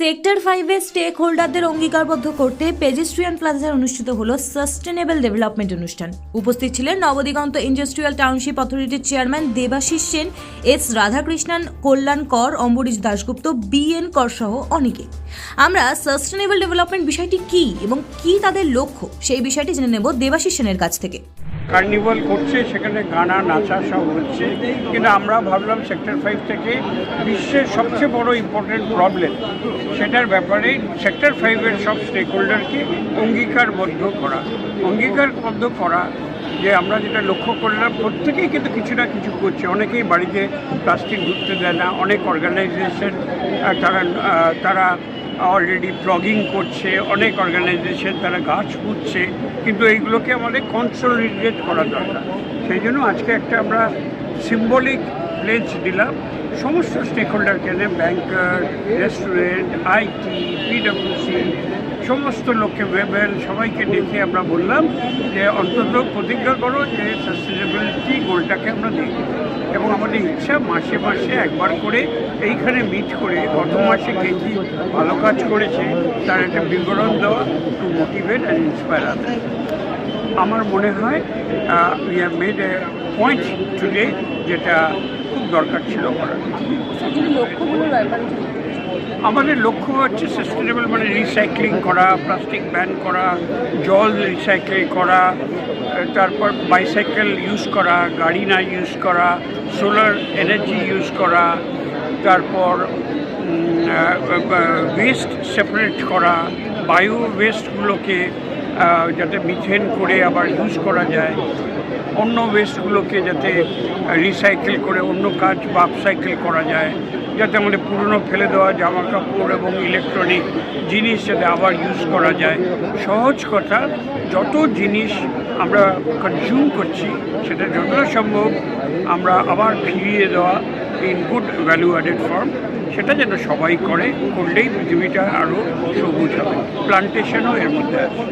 Sector ফাইভে stake হোল্ডারদের অঙ্গীকারবদ্ধ করতে পেজিস্ট্রিয়ান প্লাজায় অনুষ্ঠিত হল সাস্টেনেবল ডেভেলপমেন্ট অনুষ্ঠান। উপস্থিত ছিলেন নবদিগন্ত ইন্ডাস্ট্রিয়াল টাউনশিপ অথরিটির chairman Debashis Sen, S Radhakrishnan, Kalyan Kar, Ambarish Dasgupta, B N কর সহ অনেকে। আমরা সাস্টেনেবল ডেভেলপমেন্ট বিষয়টি কি এবং কি তাদের লক্ষ্য সেই বিষয়টি জেনে নেব দেবাশিস সেনের কাছ থেকে। কার্নিভাল করছে, সেখানে গানা, নাচা সব হচ্ছে। কিন্তু আমরা ভাবলাম সেক্টর ফাইভ থেকে বিশ্বের সবচেয়ে বড় ইম্পর্টেন্ট প্রবলেম সেটার ব্যাপারে সেক্টর ফাইভের সব স্টেক হোল্ডারকে অঙ্গীকারবদ্ধ করা। অঙ্গীকারবদ্ধ করা যে আমরা যেটা লক্ষ্য করলাম, প্রত্যেকেই কিন্তু কিছু না কিছু করছে। অনেকেই বাড়িতে প্লাস্টিক ঢুকতে দেয় না, অনেক অর্গানাইজেশন তারা তারা অলরেডি ব্লগিং করছে, অনেক অর্গানাইজেশন তারা গাছ পুঁতছে, কিন্তু এইগুলোকে আমাদের কনসোলিডেট করা দরকার। সেই জন্য আজকে একটা আমরা সিম্বলিক প্লেজ দিলাম। সমস্ত স্টেক হোল্ডারকে ব্যাংকার রেস্টুরেন্ট আইটি পিডব্লিউসি সমস্ত লোককে সবাইকে ডেকে আমরা বললাম যে অন্তত প্রতিজ্ঞা করো যে সাস্টেনেবিলিটি গোলটাকে আমরা দেখব এবং আমাদের ইচ্ছা মাসে মাসে একবার করে এইখানে মিট করে গত মাসে কে কী ভালো কাজ করেছে তার একটা বিবরণ দেওয়া টু মোটিভেট অ্যান্ড ইন্সপায়ার আমার মনে হয় we have made a point today যেটা খুব দরকার ছিল করার। আমাদের লক্ষ্য হচ্ছে সাস্টেনেবল মানে রিসাইক্লিং করা প্লাস্টিক ব্যান করা, জল রিসাইকেল করা তারপর বাইসাইকেল ইউজ করা, গাড়ি না ইউজ করা সোলার এনার্জি ইউজ করা, তারপর ওয়েস্ট সেপারেট করা বায়ো ওয়েস্টগুলোকে যাতে মিথেন করে আবার ইউজ করা যায়। অন্য ওয়েস্টগুলোকে যাতে রিসাইকেল করে, অন্য কাজ বা আপসাইকেল করা যায়, যাতে আমাদের পুরনো ফেলে দেওয়া জামা কাপড় এবং ইলেকট্রনিক জিনিস যাতে আবার ইউজ করা যায়। সহজ কথা, যত জিনিস আমরা কনজিউম করছি, সেটা যতটা সম্ভব আমরা আবার ফিরিয়ে দেওয়া in good value added form সেটা যেন সবাই করে, করলেই পৃথিবীটা আরও সবুজ হবে। প্লান্টেশনও এর মধ্যে আছে।